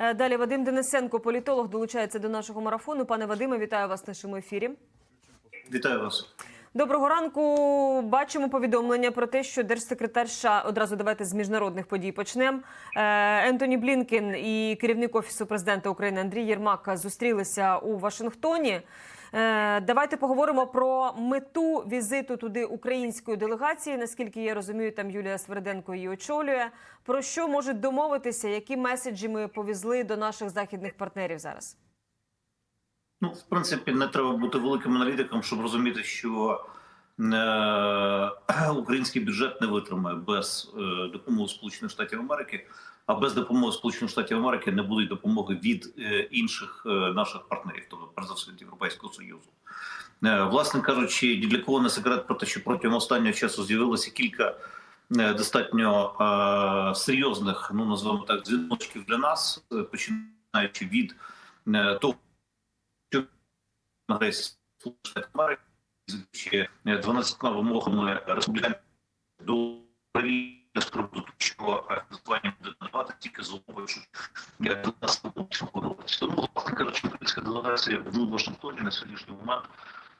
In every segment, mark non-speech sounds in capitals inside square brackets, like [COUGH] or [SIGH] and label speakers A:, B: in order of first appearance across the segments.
A: Е, Далі Вадим Денисенко, політолог, долучається до нашого марафону. Пане Вадиме, вітаю вас в нашому ефірі.
B: Вітаю вас.
A: Доброго ранку. Бачимо повідомлення про те, що держсекретар США, одразу давайте з міжнародних подій почнемо. Е, Ентоні Блінкен і керівник офісу президента України Андрій Єрмак зустрілися у Вашингтоні. Е, Давайте поговоримо про мету візиту туди української делегації. Наскільки я розумію, там Юлія Сверденко її очолює. Про що можуть домовитися? Які меседжі ми повезли до наших західних партнерів зараз?
B: Ну, в принципі, не треба бути великим аналітиком, щоб розуміти, що український бюджет не витримає без допомоги Сполучених Штатів Америки. А без допомоги Сполучених Штатів Америки не буде допомоги від е, інших е, наших партнерів, тобто перш за все від Європейського союзу. Е, власне кажучи, для кого не секрет про те, що протягом останнього часу з'явилося кілька достатньо серйозних, ну називаємо так, дзвіночків для нас, починаючи від того агресії Сполучених Америки 12 вимогами республіканців до що е, фінансування буде надавати тільки з умовою, що до нас не будуть подобатися. Тому, власне кажучи, українська делегація в Вашингтоні на сьогоднішній момент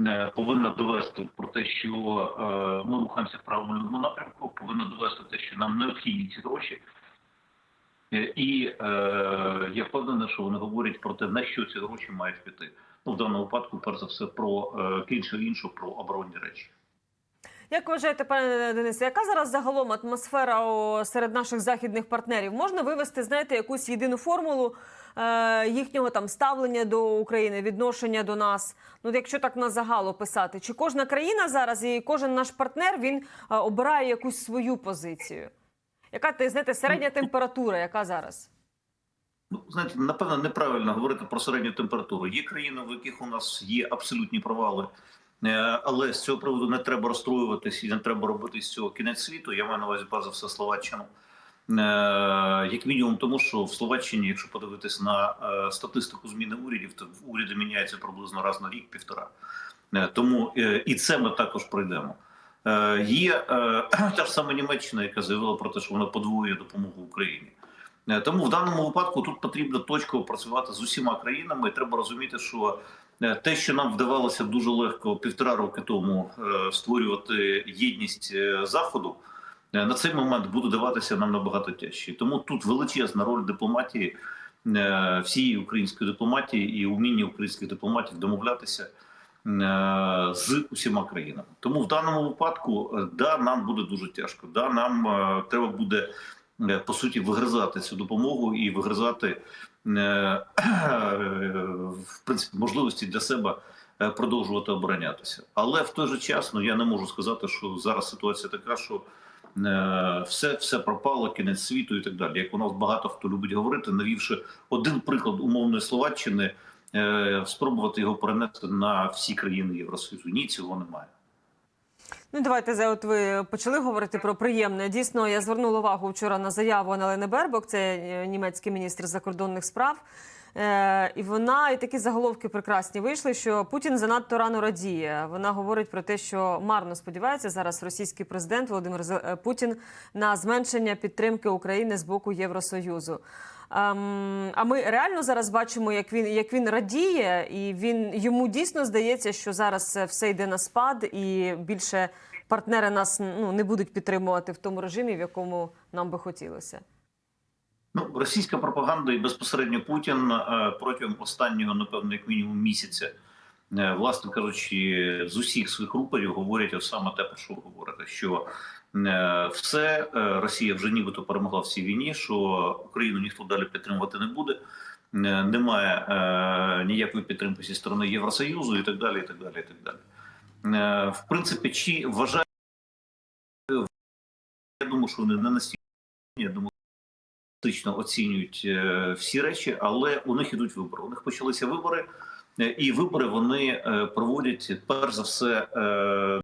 B: е, повинна довести про те, що е, ми рухаємося в правильному напрямку, повинна довести те, що нам необхідні ці гроші. Е, І е, я впевнений, що вони говорять про те, на що ці гроші мають піти. Ну, в даному випадку, перш за все, про е, іншу, про оборонні речі.
A: Як вважаєте, пане Денисе, яка зараз загалом атмосфера серед наших західних партнерів? Можна вивести, знаєте, якусь єдину формулу е, їхнього там ставлення до України, відношення до нас? Ну, якщо так на загал писати, чи кожна країна зараз і кожен наш партнер він е, обирає якусь свою позицію? Яка ти знаєте, середня температура, яка зараз?
B: Ну, знаєте, напевно, неправильно говорити про середню температуру. Є країни, в яких у нас є абсолютні провали, е, але з цього приводу не треба розстроюватись і не треба робити з цього кінець світу. Я маю на увазі перш все Словаччину. Е, Як мінімум, тому що в Словаччині, якщо подивитись на е, статистику зміни урядів, то уряди міняються приблизно раз на рік, півтора. Е, Тому і це ми також пройдемо. Є [CLEARS THROAT] та ж сама Німеччина, яка заявила про те, що вона подвоює допомогу Україні. Е, Тому в даному випадку тут потрібно точково працювати з усіма країнами. І треба розуміти, що е, те, що нам вдавалося дуже легко півтора роки тому е, створювати єдність заходу, на цей момент буде даватися нам набагато тяжче. Тому тут величезна роль дипломатії, всієї української дипломатії і уміння українських дипломатів домовлятися з усіма країнами. Тому в даному випадку, да, нам буде дуже тяжко. Да, нам треба буде по суті вигризати цю допомогу і вигризати е, в принципі можливості для себе е, продовжувати оборонятися. Але в той же час ну я не можу сказати, що зараз ситуація така, що е, все, все пропало, кінець світу і так далі. Як у нас багато хто любить говорити, навівши один приклад умовної словаччини, е, спробувати його перенести на всі країни Євросоюзу. Ні, цього немає.
A: Ну, давайте за от ви почали говорити про приємне. Дійсно, я звернула увагу вчора на заяву Аналени Бербок, це е, німецький міністр закордонних справ. Е, і вона і такі заголовки прекрасні вийшли, що Путін занадто рано радіє. Вона говорить про те, що марно сподівається зараз російський президент Володимир е, Путін на зменшення підтримки України з боку Євросоюзу. А ми реально зараз бачимо, як він як він радіє, і він йому дійсно здається, що зараз все йде на спад, і більше партнери нас ну не будуть підтримувати в тому режимі, в якому нам би хотілося.
B: Ну, російська пропаганда і безпосередньо Путін е, протягом останнього, напевно, як мінімум місяця, е, власне кажучи, з усіх своїх рупорів говорять саме те, про що говорите, що все е, Росія вже нібито перемогла в цій війні, що Україну ніхто далі підтримувати не буде. е, Немає е, ніякої підтримки зі сторони Євросоюзу і так далі. І так далі, і так далі. Е, в принципі, чи вважаю, я думаю, що вони не настільки. Я думаю, критично оцінюють е, всі речі, але у них ідуть вибори. У них почалися вибори, е, і вибори вони е, проводять перш за все е,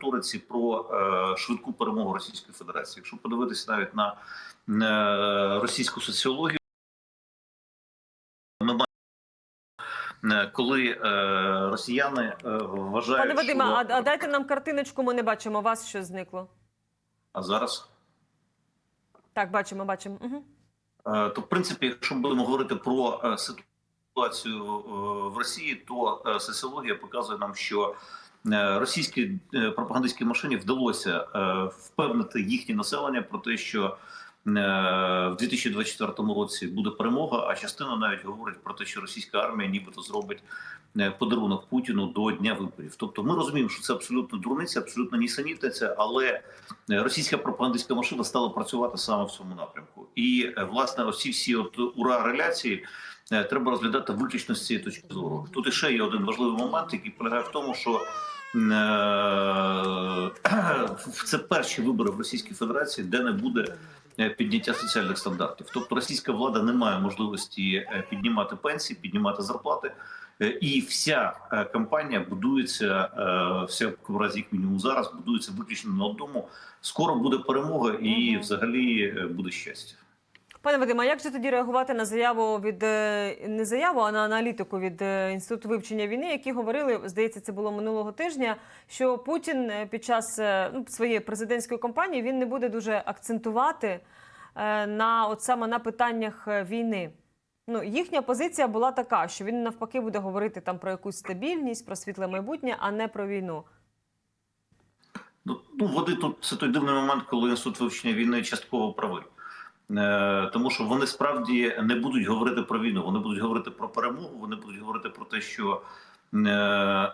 B: риториці про е, швидку перемогу Російської Федерації. Якщо подивитися навіть на російську соціологію, ми бачимо, е, коли е, росіяни вважають,
A: Пане Вадиме,
B: що...
A: а, дайте нам картиночку. Ми не бачимо вас, що зникло.
B: а зараз.
A: Так, бачимо, бачимо. Угу.
B: То, в принципі, якщо ми будемо говорити про ситуацію в Росії, то соціологія показує нам, що російській е, пропагандистській машині вдалося е, впевнити їхнє населення про те, що е, в 2024 році буде перемога. А частина навіть говорить про те, що російська армія нібито зробить е, подарунок Путіну до дня виборів. Тобто, ми розуміємо, що це абсолютно дурниця, абсолютно нісенітниця, але е, російська пропагандистська машина стала працювати саме в цьому напрямку. І е, власне, оці всі от ура реляції е, треба розглядати виключно з цієї точки зору. Тут іще є один важливий момент, який полягає в тому, що е, [CLEARS THROAT] це перші вибори в Російській Федерації, де не буде е, підняття соціальних стандартів. Тобто російська влада не має можливості е, піднімати пенсії, піднімати зарплати. Е, І вся е, кампанія будується, е, вся в разі як мінімум зараз будується виключно на одному. Скоро буде перемога, і взагалі е, буде щастя.
A: Пане Вадиме, а як же тоді реагувати на заяву від е, не заяву, а на аналітику від е, інституту вивчення війни, які говорили, здається, це було минулого тижня, що Путін е, під час ну, своєї президентської кампанії він не буде дуже акцентувати на от саме на питаннях війни. Ну, їхня позиція була така, що він навпаки буде говорити там про якусь стабільність, про світле майбутнє, а не про війну.
B: Ну, ну води тут це той дивний момент, коли інститут вивчення війни частково правий. Е, тому що вони справді не будуть говорити про війну, вони будуть говорити про перемогу, вони будуть говорити про те, що е,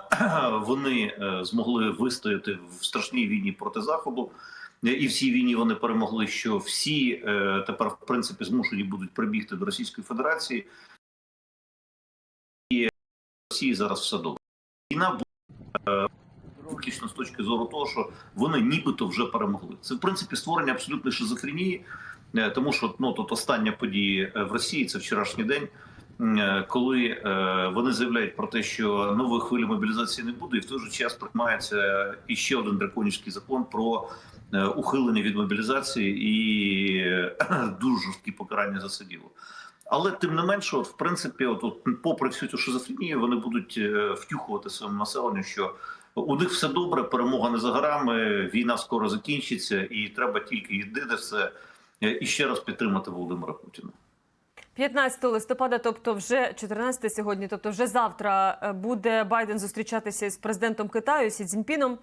B: [CLEARS THROAT] вони е, змогли вистояти в страшній війні проти заходу, і в цій війні вони перемогли. Що всі тепер в принципі змушені будуть прибігти до Російської Федерації, і Росії зараз все добре. Війна буде виключно з точки зору того, що вони нібито вже перемогли. Це в принципі створення абсолютної шизофренії, тому що ну тут остання подія е, в Росії це вчорашній день. е, Коли е, вони заявляють про те, що нової хвилі мобілізації не буде, і в той же час приймається іще один драконівський закон про е, ухилення від мобілізації і е, [CLEARS THROAT] дуже жорсткі покарання за це діло. Але тим не менше, от в принципі, от, от попри всю цю шизофренію, вони будуть е, втюхувати своєму населенню, що у них все добре, перемога не за горами, війна скоро закінчиться, і треба тільки єдине все е, і ще раз підтримати Володимира Путіна.
A: 15 листопада, тобто вже 14 сьогодні, тобто вже завтра е, буде Байден зустрічатися з президентом Китаю Сі Цзіньпіном.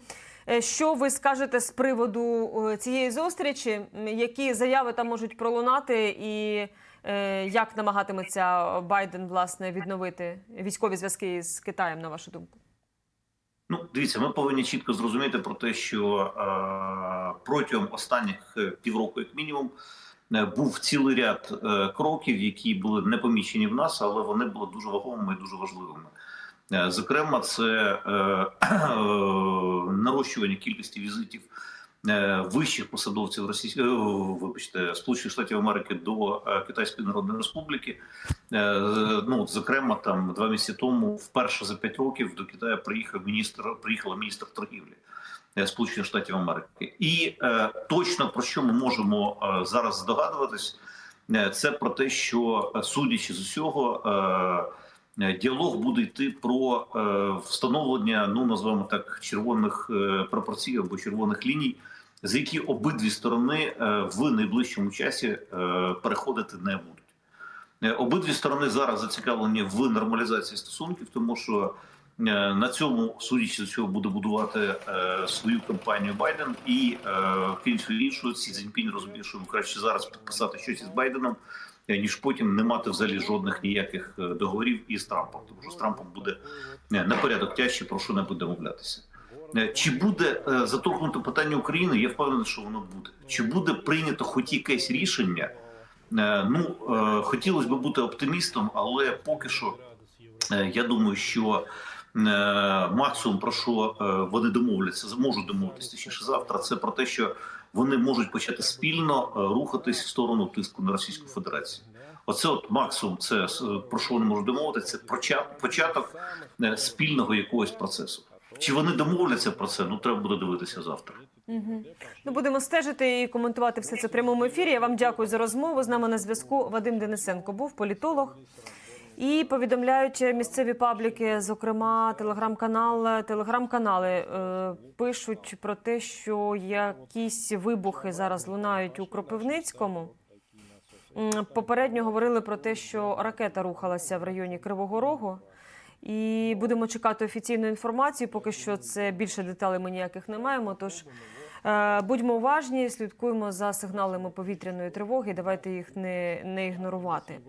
A: Е, Що ви скажете з приводу е, цієї зустрічі? Які заяви там можуть пролунати, і е, як намагатиметься Байден власне відновити військові зв'язки з Китаєм, на вашу думку?
B: Ну, дивіться, ми повинні чітко зрозуміти про те, що е, протягом останніх е, півроку, як мінімум, е, був цілий ряд е, кроків, які були не помічені в нас, але вони були дуже вагомими і дуже важливими. Е, Зокрема, це е, [CLEARS THROAT] нарощування кількості візитів е, вищих посадовців Російської, вибачте, Сполучених Штатів Америки до е, Китайської Народної Республіки. Е, Ну, зокрема, там два місяці тому, вперше за п'ять років до Китаю приїхав міністр, приїхала міністр торгівлі е, Сполучених Штатів Америки. І е, точно про що ми можемо е, зараз здогадуватись, е, це про те, що е, судячи з усього. Е, е, Діалог буде йти про е, встановлення, ну назвемо так, червоних е, пропорцій або червоних ліній, за які обидві сторони е, в найближчому часі е, переходити не будуть. Е, Обидві сторони зараз зацікавлені в нормалізації стосунків, тому що на цьому, судячи з цього, буде будувати свою кампанію Байден, і крім іншого, Сі Цзіньпінь розуміє, що краще зараз підписати щось із Байденом, ніж потім не мати взагалі жодних ніяких договорів із Трампом, тому що з Трампом буде на порядок тяжче про що небудь домовлятися. Е, Чи буде е, заторкнуто питання України? Я впевнений, що воно буде. Чи буде прийнято хоч якесь рішення? Е, Ну хотілося б бути оптимістом, але поки що я думаю, що максимум про що вони домовляться, зможуть домовитися точніше завтра. Це про те, що вони можуть почати спільно рухатись в сторону тиску на Російську Федерацію. Оце от максимум, це про що вони можуть домовитися. Це початок спільного якогось процесу. Чи вони домовляться про це? Ну треба буде дивитися завтра.
A: Угу. Ну, будемо стежити і коментувати все це в прямому ефірі. Я вам дякую за розмову. З нами на зв'язку Вадим Денисенко був політолог. І повідомляють місцеві пабліки, зокрема телеграм-канал, телеграм-канали е, пишуть про те, що якісь вибухи зараз лунають у Кропивницькому. Попередньо говорили про те, що ракета рухалася в районі Кривого Рогу. І будемо чекати офіційну інформацію. Поки що це більше деталей ми ніяких не маємо. Тож е, будьмо уважні, слідкуємо за сигналами повітряної тривоги. Давайте їх не, не ігнорувати.